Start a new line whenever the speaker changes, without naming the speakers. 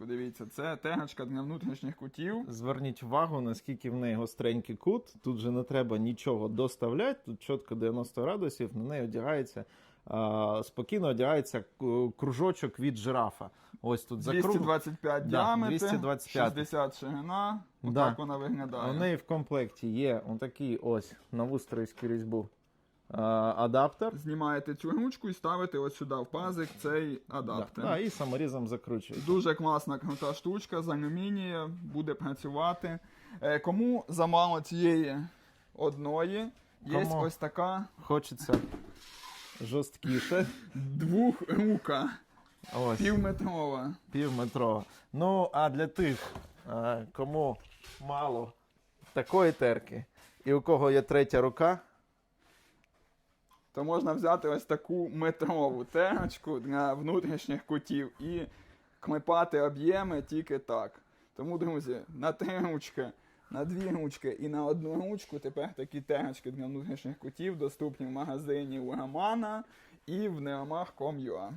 Дивіться, це тегочка для внутрішніх кутів.
Зверніть увагу, наскільки в неї гостренький кут. Тут же не треба нічого доставляти. Тут чітко 90 градусів. На неї одягається а, спокійно одягається кружочок від жирафа. Ось тут закруг.
225
Да,
діаметр,
225.
60 ширина.
Да.
Вона виглядає.
У неї в комплекті є отакий ось на вустрийську різьбу адаптер.
Знімаєте цю ручку і ставите ось сюди в пазик цей
Да,
адаптер.
да, і саморізом закручуєте.
Дуже класна крута штучка з алюмінія, буде працювати. Е, Кому замало цієї одної, є
Кому?
ось така
Хочеться жорсткіше.
двохрука,
Ось.
півметрова.
півметрова. Ну, а для тих, кому мало такої терки, і у кого є третя рука,
То можна взяти ось таку метрову терочку для внутрішніх кутів і клепати об'єми тільки так. Тому, друзі, на три ручки, на дві ручки і на одну ручку тепер такі терочки для внутрішніх кутів доступні в магазині у Романа і в neomах.com.ua.